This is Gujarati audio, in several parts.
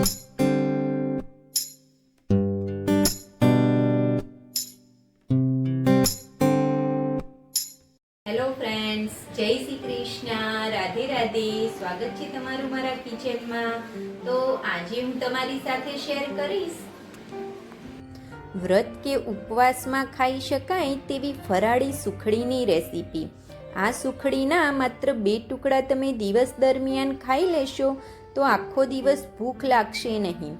હેલો ફ્રેન્ડ્સ જય શ્રી કૃષ્ણ રાધે રાધે સ્વાગત છે તમારું મારા કિચનમાં. તો આજે હું તમારી સાથે શેર કરીશ. વ્રત કે ઉપવાસમાં ખાઈ શકાય તેવી ફરાળી સુખડીની રેસીપી. આ સુખડીના માત્ર બે ટુકડા તમે દિવસ દરમિયાન ખાઈ લેશો તો આખો દિવસ ભૂખ લાગશે નહીં.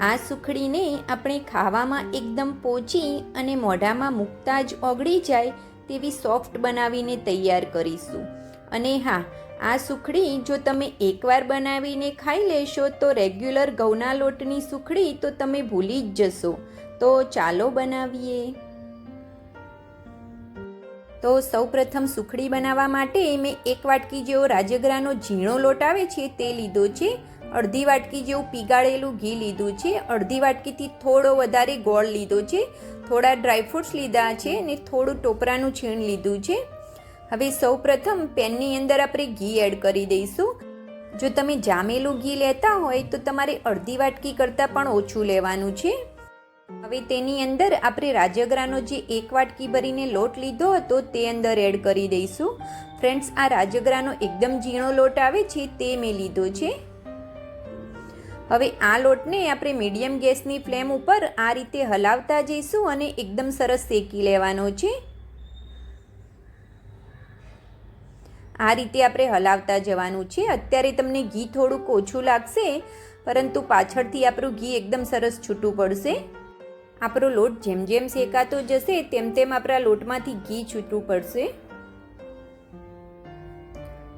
આ સુખડીને આપણે ખાવામાં એકદમ પોચી અને મોઢામાં મૂકતા જ ઓગળી જાય તેવી સોફ્ટ બનાવીને તૈયાર કરીશું. અને હા, આ સુખડી જો તમે એકવાર બનાવીને ખાઈ લેશો તો રેગ્યુલર ઘઉંના લોટની સુખડી તો તમે ભૂલી જ જશો. તો ચાલો બનાવીએ. તો સૌપ્રથમ સુખડી બનાવવા માટે મેં એક વાટકી જેવો રાજગરાનો ઝીણો લોટ આવે છે, તે લીધો છે. અડધી વાટકી જેવું પીગાળેલું ઘી લીધું છે. અડધી વાટકીથી થોડો વધારે ગોળ લીધો છે. થોડા ડ્રાયફ્રૂટ્સ લીધા છે અને થોડું ટોપરાનું છીણ લીધું છે. હવે સૌપ્રથમ પેનની અંદર આપણે ઘી એડ કરી દઈશું. જો તમે જામેલું ઘી લેતા હોય તો તમારે અડધી વાટકી કરતાં પણ ઓછું લેવાનું છે. હવે તેની અંદર આપણે રાજગરાનો જે એક વાટકી ભરીને લોટ લીધો હતો તે અંદર એડ કરી દઈશું. ફ્રેન્ડ્સ, આ રાજગરાનો એકદમ ઝીણો લોટ આવે છે તે મેં લીધો છે. હવે આ લોટને આપણે મીડિયમ ગેસની ફ્લેમ ઉપર આ રીતે હલાવતા જઈશું અને એકદમ સરસ શેકી લેવાનો છે. આ રીતે આપણે હલાવતા જવાનું છે. અત્યારે તમને ઘી થોડુંક ઓછું લાગશે, પરંતુ પાછળથી આપણું ઘી એકદમ સરસ છૂટું પડશે. આપણો લોટ જેમ જેમ શેકાતો જશે, તેમ તેમ આપણા લોટમાંથી ઘી છૂટું પડશે.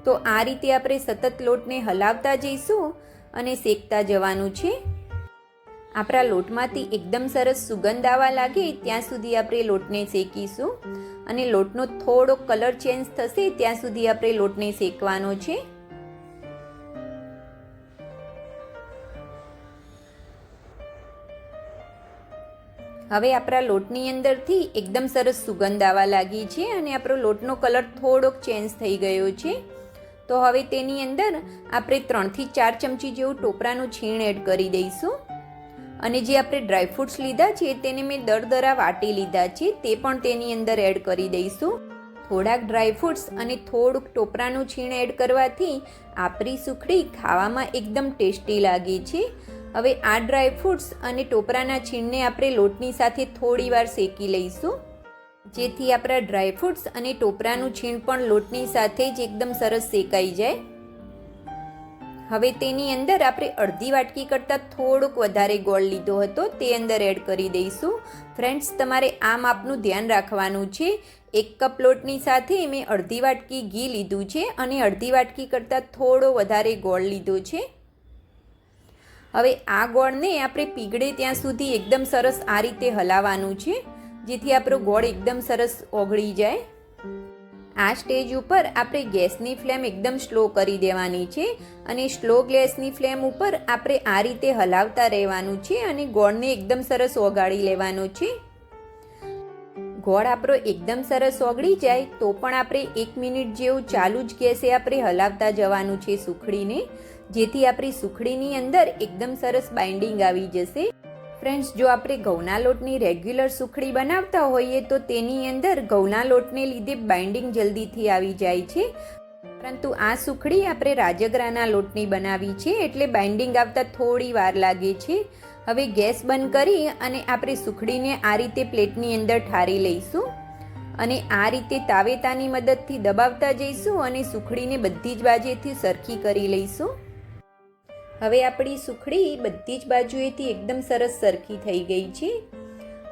તો આ રીતે આપણે સતત લોટને હલાવતા જઈશું અને શેકતા જવાનું છે. આપણા લોટમાંથી એકદમ સરસ સુગંધ આવવા લાગે, ત્યાં સુધી આપણે લોટને શેકીશું. અને લોટનો થોડો કલર ચેન્જ થશે, ત્યાં સુધી આપણે લોટને શેકવાનો છે. હવે આપણા લોટની અંદરથી એકદમ સરસ સુગંધ આવવા લાગી છે અને આપણો લોટનો કલર થોડોક ચેન્જ થઈ ગયો છે. તો હવે તેની અંદર આપણે ત્રણથી ચાર ચમચી જેવું ટોપરાનું છીણ એડ કરી દઈશું. અને જે આપણે ડ્રાયફ્રૂટ્સ લીધા છે તેને મેં દરદરા વાટી લીધા છે, તે પણ તેની અંદર એડ કરી દઈશું. થોડાક ડ્રાયફ્રૂટ્સ અને થોડુંક ટોપરાનું છીણ એડ કરવાથી આપણી સુખડી ખાવામાં એકદમ ટેસ્ટી લાગે છે. હવે આ ડ્રાયફ્રૂટ્સ અને ટોપરાના છીણને આપણે લોટની સાથે થોડી વાર શેકી લઈશું. જેથી આપણા ડ્રાયફ્રૂટ્સ અને ટોપરાનું છીણ પણ લોટની સાથે જ એકદમ સરસ શેકાઈ જાય. હવે તેની અંદર આપણે અડધી વાટકી કરતાં થોડોક વધારે ગોળ લીધો હતો તે અંદર એડ કરી દઈશું. ફ્રેન્ડ્સ, તમારે આ માપનું ધ્યાન રાખવાનું છે. એક કપ લોટની સાથે મેં અડધી વાટકી ઘી લીધું છે અને અડધી વાટકી કરતાં થોડો વધારે ગોળ લીધો છે. હવે આ ગોળને આપણે પીગળે ત્યાં સુધી એકદમ સરસ આ રીતે હલાવવાનું છે, જેથી આપણો ગોળ એકદમ સરસ ઓગળી જાય. આ સ્ટેજ ઉપર આપણે ગેસની ફ્લેમ એકદમ સ્લો કરી દેવાની છે અને સ્લો ગેસની ફ્લેમ ઉપર આપણે આ રીતે હલાવતા રહેવાનું છે અને ગોળને એકદમ સરસ ઓગાળી લેવાનો છે. ગોળ આપણો એકદમ સરસ ઓગળી જાય તો પણ આપણે એક મિનિટ જેવું ચાલુ જ ગેસે આપણે હલાવતા જવાનું છે સુખડીને. જેથી આપણી સુખડીની અંદર એકદમ સરસ બાઇન્ડિંગ આવી જશે. ફ્રેન્ડ્સ જો આપણે ઘઉંના લોટની રેગ્યુલર સુખડી બનાવતા હોઈએ તો તેની અંદર ઘઉંના લોટને લીધે બાઇન્ડિંગ જલ્દીથી આવી જાય છે. પરંતુ આ સુખડી આપણે રાજગરાના લોટની બનાવી છે એટલે બાઇન્ડિંગ આવતા થોડી વાર લાગે છે. હવે ગેસ બંધ કરી અને આપણે સુખડીને આ રીતે પ્લેટની અંદર ઠારી લઈશું. અને આ રીતે તાવેતાની મદદથી દબાવતા જઈશું અને સુખડીને બધી જ બાજુએથી સરખી કરી લઈશું. હવે આપણી સુખડી બધી જ બાજુએથી એકદમ સરસ સરખી થઈ ગઈ છે.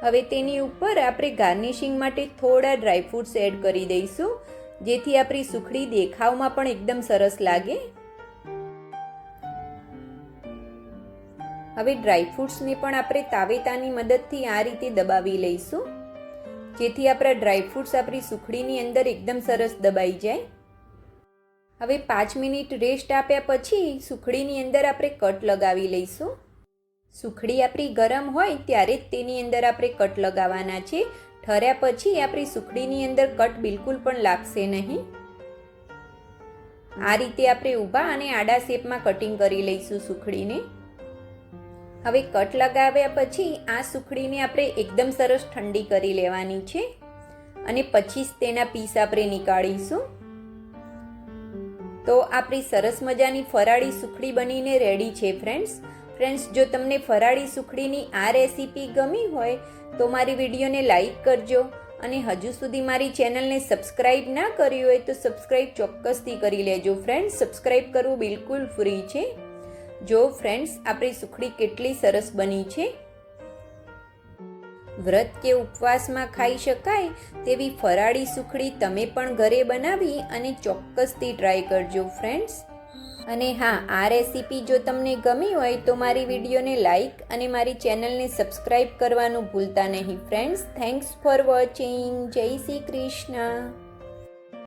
હવે તેની ઉપર આપણે ગાર્નિશિંગ માટે થોડા ડ્રાયફ્રૂટ્સ એડ કરી દઈશું, જેથી આપણી સુખડી દેખાવમાં પણ એકદમ સરસ લાગે. હવે ડ્રાયફ્રૂટ્સને પણ આપણે તાવેતાની મદદથી આ રીતે દબાવી લઈશું, જેથી આપણા ડ્રાયફ્રૂટ્સ આપણી સુખડીની અંદર એકદમ સરસ દબાઈ જાય. હવે પાંચ મિનિટ રેસ્ટ આપ્યા પછી સુખડીની અંદર આપણે કટ લગાવી લઈશું. સુખડી આપણી ગરમ હોય ત્યારે જ તેની અંદર આપણે કટ લગાવવાના છે. ઠર્યા પછી આપણી સુખડીની અંદર કટ બિલકુલ પણ લાગશે નહીં. આ રીતે આપણે ઊભા અને આડા શેપમાં કટિંગ કરી લઈશું સુખડીને. હવે કટ લગાવ્યા પછી આ સુખડીને આપણે એકદમ સરસ ઠંડી કરી લેવાની છે. અને પછી જ તેના પીસ આપણે નીકાળીશું. તો આપણી સરસ મજાની ફરાળી સુખડી બનીને રેડી છે ફ્રેન્ડ્સ ફ્રેન્ડ્સ જો તમને ફરાળી સુખડીની આ રેસીપી ગમી હોય, તો મારી વિડીયોને લાઈક કરજો. અને હજુ સુધી મારી ચેનલને સબસ્ક્રાઈબ ના કરી હોય, તો સબસ્ક્રાઈબ ચોક્કસથી કરી લેજો ફ્રેન્ડ્સ સબસ્ક્રાઈબ કરવું બિલકુલ ફ્રી છે. જો ફ્રેન્ડ્સ આપણી સુખડી કેટલી સરસ બની છે. વ્રત કે ઉપવાસમાં ખાઈ શકાય તેવી ફરાળી સુખડી તમે પણ ઘરે બનાવી અને ચોક્કસથી ટ્રાય કરજો ફ્રેન્ડ્સ અને હા, આ રેસીપી જો તમને ગમી હોય તો મારી વિડીયોને લાઇક અને મારી ચેનલને સબસ્ક્રાઈબ કરવાનું ભૂલતા નહીં ફ્રેન્ડ્સ થેન્ક્સ ફોર વોચિંગ જય શ્રી કૃષ્ણ.